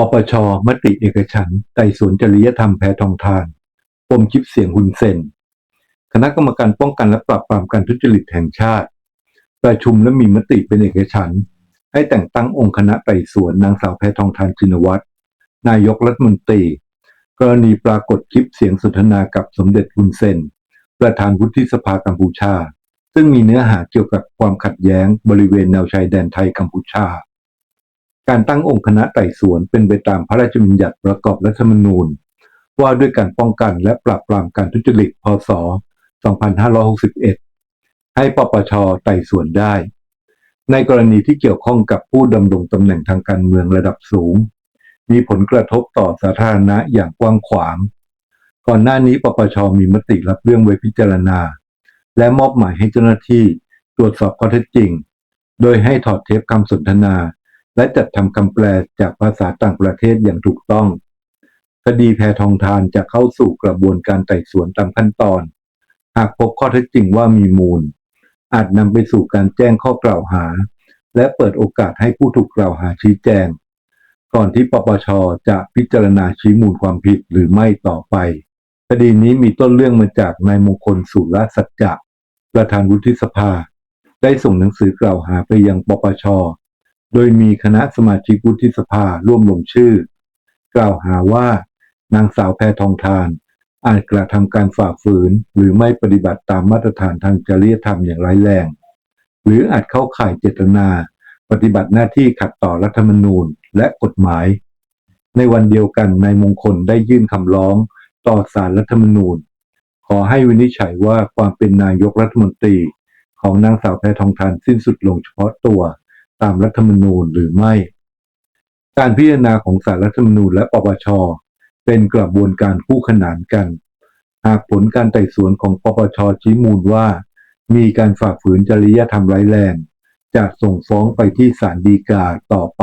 ปปช มติเอกฉันไต่สวนจริยธรรมแพทองทานปมคลิปเสียงหุนเซน คณะกรรมการป้องกันและปราบปรามการทุจริตแห่งชาติ ประชุมและมีมติเป็นเอกฉันท์ให้แต่งตั้งองค์คณะไต่สวนนางสาวแพทองทานชินวัตรนายกรัฐมนตรี กรณีปรากฏคลิปเสียงสนทนากับสมเด็จฮุนเซน ประธานวุฒิสภากัมพูชา ซึ่งมีเนื้อหาเกี่ยวกับความขัดแย้งบริเวณแนวชายแดนไทยกัมพูชา การตั้งองค์คณะไต่สวนเป็นไปตามพระราชบัญญัติประกอบรัฐธรรมนูญ ว่าด้วยการป้องกันและปราบปรามการทุจริต พศ 2561 ให้ปปชไต่สวนได้ ในกรณีที่เกี่ยวข้องกับผู้ดำรงตำแหน่งทางการเมืองระดับสูง มีผลกระทบต่อสาธารณะอย่างกว้างขวาง ก่อนหน้านี้ปปชมีมติรับเรื่องไว้พิจารณา และมอบหมายให้เจ้าหน้าที่ตรวจสอบข้อเท็จจริง โดยให้ถอดเทปคำสนทนา และจัดทำคำแปลจากภาษาต่างประเทศอย่างถูกต้อง คดีแพทองทานจะเข้าสู่กระบวนการไต่สวนตามขั้นตอน หากพบข้อเท็จจริงว่ามีมูล อาจนำไปสู่การแจ้งข้อกล่าวหา และเปิดโอกาสให้ผู้ถูกกล่าวหาชี้แจง ก่อนที่ปปชจะพิจารณาชี้มูลความผิดหรือไม่ต่อไป คดีนี้มีต้นเรื่องมาจากนายมงคลสุรสัจจะประธานวุฒิสภา ได้ส่งหนังสือกล่าวหาไปยังปปช โดยมีคณะสมาชิกวุฒิสภาร่วมลงชื่อ กล่าวหาว่านางสาวแพทองทาน อาจกระทำการฝ่าฝืน หรือไม่ปฏิบัติตามมาตรฐานทางจริยธรรมอย่างร้ายแรง หรืออาจเข้าข่ายเจตนา ปฏิบัติหน้าที่ขัดต่อรัฐธรรมนูญและกฎหมาย ในวันเดียวกันนายมงคลได้ยื่นคำร้องต่อศาลรัฐธรรมนูญ ขอให้วินิจฉัยว่าความเป็นนายกรัฐมนตรี ของนางสาวแพทองทานสิ้นสุดลงเฉพาะตัว ตามรัฐธรรมนูญหรือไม่ การพิจารณาของศาลรัฐธรรมนูญและปปช เป็นกระบวนการคู่ขนานกัน หากผลการไต่สวนของปปชชี้มูลว่า มีการฝ่าฝืนจริยธรรมร้ายแรง จะส่งฟ้องไปที่ศาลฎีกาต่อไป